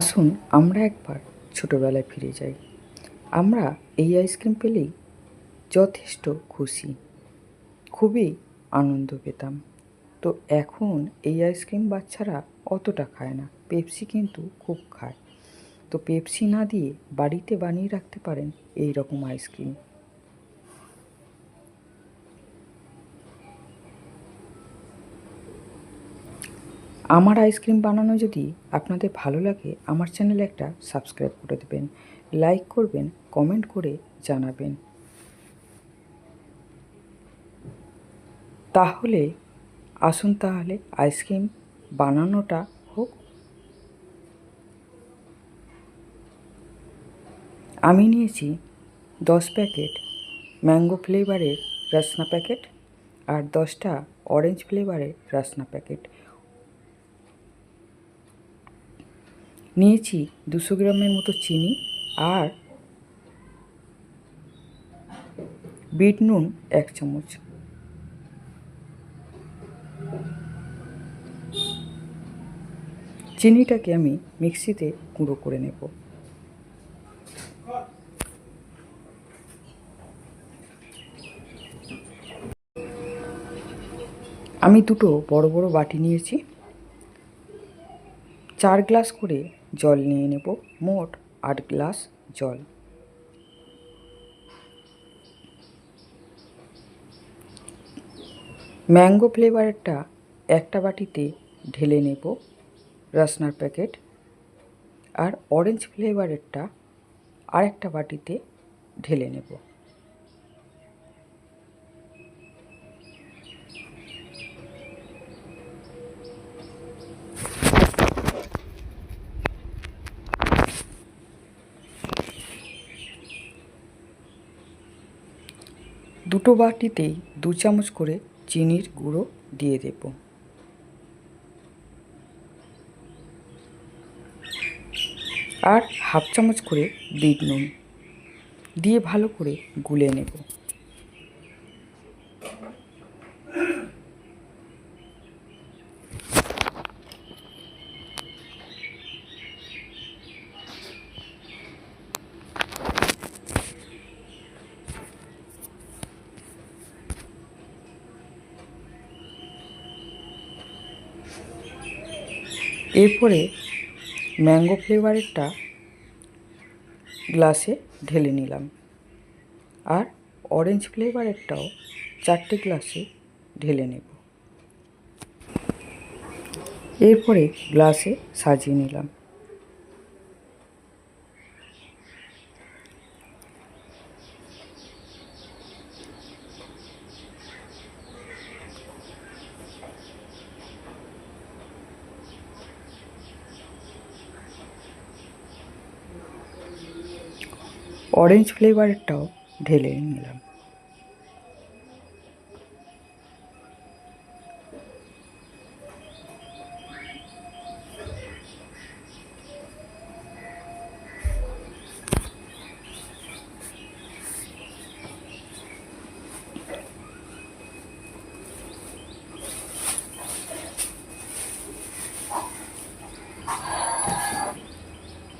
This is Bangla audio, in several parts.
আসুন, আমরা একবার ছোটোবেলায় ফিরে যাই। আমরা এই আইসক্রিম পেলেই যথেষ্ট খুশি। খুবই আনন্দ পেতাম। তো এখন এই আইসক্রিম বাচ্চারা অতটা খায় না। পেপসি কিন্তু খুব খায়। তো পেপসি না দিয়ে বাড়িতে বানিয়ে রাখতে পারেন এই রকম আইসক্রিম। আমার আইসক্রিম বানানো যদি আপনাদের ভালো লাগে, আমার চ্যানেলে একটা সাবস্ক্রাইব করে দেবেন লাইক করবেন কমেন্ট করে জানাবেন। তাহলে, আসুন তাহলে আইসক্রিম বানানোটা হোক। আমি নিয়েছি দশ প্যাকেট ম্যাঙ্গো ফ্লেভারের রসনা প্যাকেট আর দশটা অরেঞ্জ ফ্লেভারের রসনা প্যাকেট। নিয়েছি দুশো গ্রামের মতো চিনি আর বিট নুন এক চামচ। চিনিটাকে আমি মিক্সিতে গুঁড়ো করে নেব। আমি দুটো বড় বড় বাটি নিয়েছি। চার গ্লাস করে জল নিয়ে নেব। মোট আট গ্লাস জল। ম্যাঙ্গো ফ্লেভারটা একটা বাটিতে ঢেলে নেব রসনার প্যাকেট। আর অরেঞ্জ ফ্লেভারেরটা আরেকটা বাটিতে ঢেলে নেব। দুটো বাটিতেই দু চামচ করে চিনির গুঁড়ো দিয়ে দেব। আর হাফ চামচ করে বিট নুন দিয়ে ভালো করে গুলে নেব। এরপরে ম্যাঙ্গো ফ্লেভারেরটা গ্লাসে ঢেলে নিলাম। আর অরেঞ্জ ফ্লেভারেরটাও চারটে গ্লাসে ঢেলে নেব। এরপরে গ্লাসে সাজিয়ে নিলাম। অরেঞ্জ ফ্লেভারটাও ঢেলে নিলাম।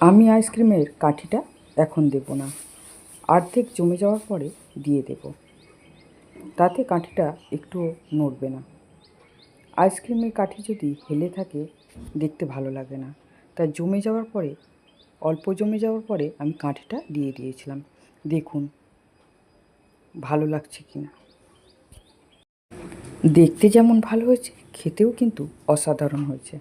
আমি আইসক্রিমের কাঠিটা এখন দেব না। অর্ধেক জমে যাওয়ার পরে দিয়ে দেব। তাতে কাঠিটা একটু নড়বে না। আইসক্রিমের কাঠি যদি হেলে থাকে, দেখতে ভালো লাগে না। তা জমে যাওয়ার পরে, অল্প জমে যাওয়ার পরে আমি কাঠিটা দিয়ে দিয়েছিলাম। দেখুন, ভালো লাগছে কি না। দেখতে যেমন ভালো হয়েছে, খেতেও কিন্তু অসাধারণ হয়েছে।